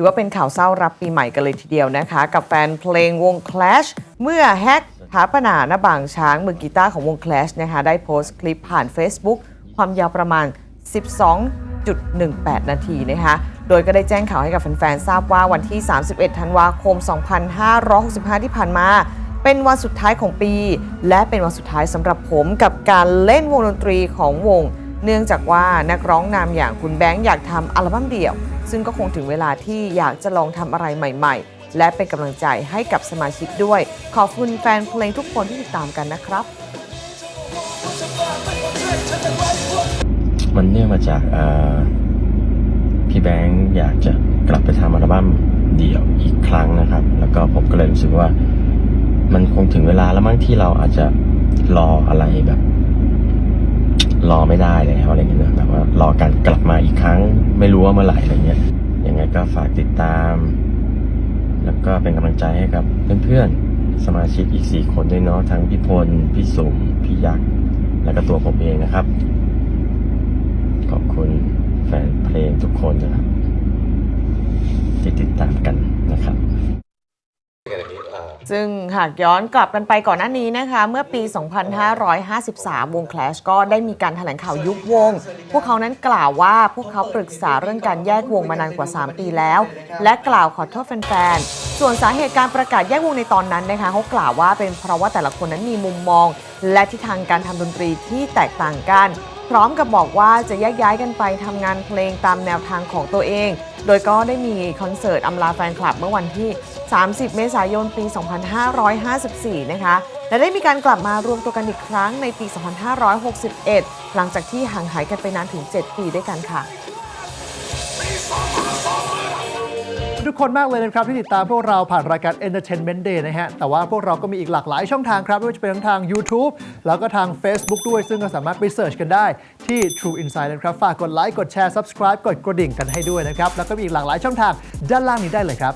ถือว่าเป็นข่าวเศร้ารับปีใหม่กันเลยทีเดียวนะคะ กับแฟนเพลงวง Clash เมื่อแฮกถาปนาหน้าบางช้างมือกีตาร์ของวง Clash นะคะได้โพสต์คลิปผ่าน Facebook ความยาวประมาณ 12.18 นาทีนะคะโดยก็ได้แจ้งข่าวให้กับแฟนๆทราบว่าวันที่ 31 ธันวาคม 2565 ที่ผ่านมา เป็นวันสุดท้ายของปี และเป็นวันสุดท้ายสำหรับผมกับการเล่นวงดนตรีของวง เนื่องจากว่านักร้องนำอย่างคุณแบงค์อยากทำอัลบั้มเดี่ยว ซึ่งก็คงถึงเวลาที่อยากจะลองทำอะไรใหม่ ๆ และเป็นกำลังใจให้กับสมาชิกด้วย ขอบคุณแฟนเพลงทุกคนที่ติดตามกันนะครับ มันเนื่องมาจากเอ่อพี่แบงค์อยากจะกลับไปทำอัลบั้มเดี่ยวอีกครั้งนะครับ แล้วก็ผมก็เลยรู้สึกว่า มันคงถึงเวลาแล้วมั้งที่เราอาจจะรออะไรแบบ รอไม่ได้แล้วอะไรเงี้ยแบบว่ารอการกลับมาอีกครั้ง ไม่รู้ว่าเมื่อไหร่อะไรเงี้ยยังไงก็ฝากติดตาม แล้วก็เป็นกำลังใจให้กับเพื่อนๆสมาชิกอีกสี่คนด้วยเนาะทั้งพี่พล พี่สุมพี่ยักษ์ แล้วก็ตัวผมเองนะครับ ขอบคุณแฟนเพลงทุกคนนะครับ ที่ติดตามกัน ซึ่งหากย้อนกลับกันไปก่อนหน้านี้นะคะ เมื่อปี 2553 วง Clash ก็ได้มีการแถลงข่าวยุบวง พวกเขานั้นกล่าวว่าพวกเขาปรึกษาเรื่องการแยกวงมานานกว่า 3 ปีแล้ว และกล่าวขอโทษแฟนๆ ส่วนสาเหตุการประกาศแยกวงในตอนนั้นนะคะเขากล่าวว่าเป็นเพราะว่าแต่ละคนนั้นมีมุมมอง และทิศทางการทำดนตรีที่แตกต่างกันพร้อมกับบอกว่าจะแยกย้ายกันไปทำงานเพลงตามแนวทางของตัวเอง โดยก็ได้มีคอนเสิร์ตอำลาแฟนคลับเมื่อวันที่ 30 เมษายนปี 2554 นะคะ และได้มีการกลับมารวมตัวกันอีกครั้งในปี 2561 หลังจากที่ห่างหายกันไปนานถึง 7 ปีด้วยกันค่ะทุกคนมากเลยนะครับ ที่ติดตามพวกเราผ่านรายการ Entertainment Day นะฮะ แต่ว่าพวกเราก็มีอีกหลากหลายช่องทางครับ ไม่ว่าจะเป็นทั้งทาง YouTube แล้วก็ทาง Facebook ด้วย ซึ่งก็สามารถไปเสิร์ชกันได้ที่ True Insight นะครับ ฝากกดไลค์ กดแชร์ Subscribe กดกระดิ่งกันให้ด้วยนะครับ แล้วก็มีอีกหลากหลายช่องทางด้านล่างนี้ได้เลยครับ